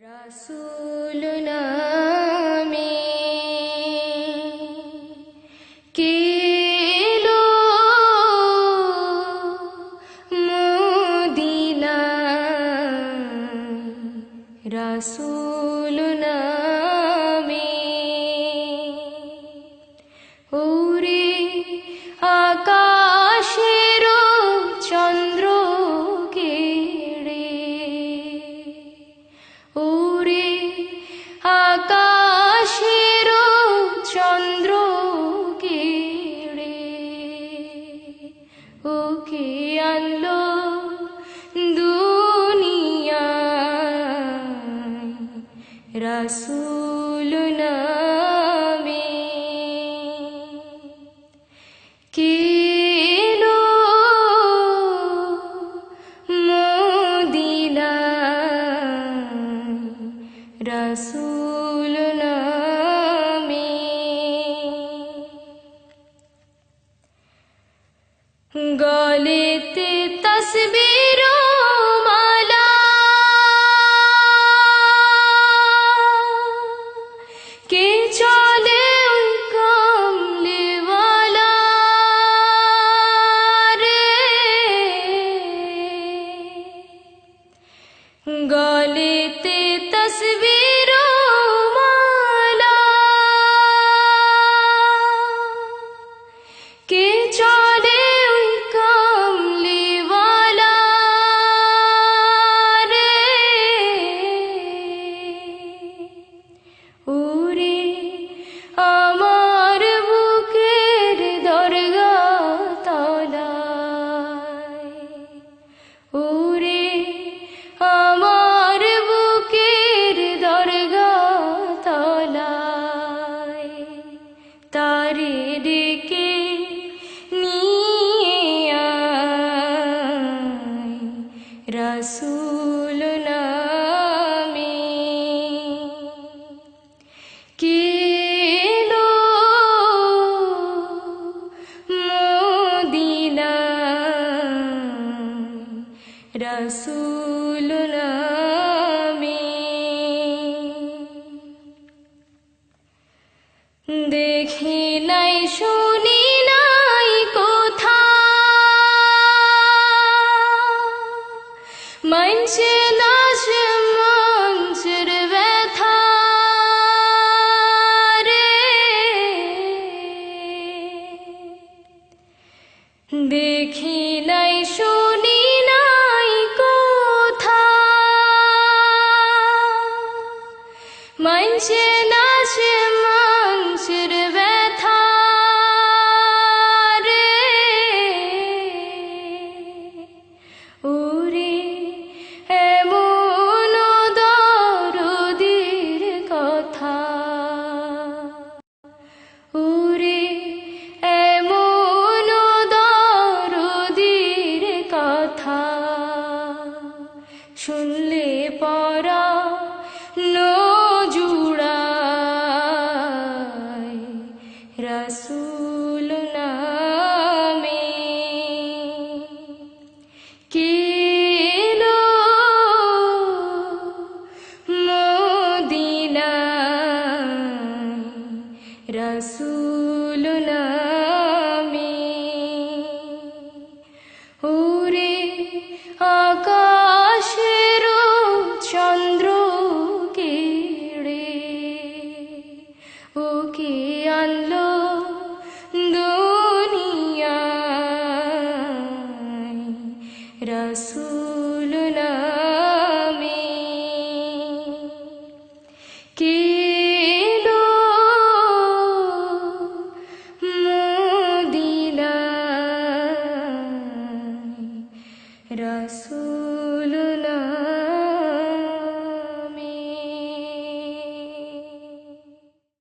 রাসূল রাসূল নামে। কেলো মদিনায় রাসূল নামে। গলেতে তসবির तस्वीर রাসূল দেখি নাই শুনি নাই কোথা। মানছে না সে মঞ্চের ব্যথা দেখি নাই শুনি মানছে না মানুষের ব্যথা রে। এমন দরদির কথা। ওরে এমন দরদির কথা। শুনলে নামে। ওরে আকাশের চন্দ্র কেড়ে ওকে আনলো দুনিয়ায় রাসূল নামে। কেলো মদিনায় রাসূল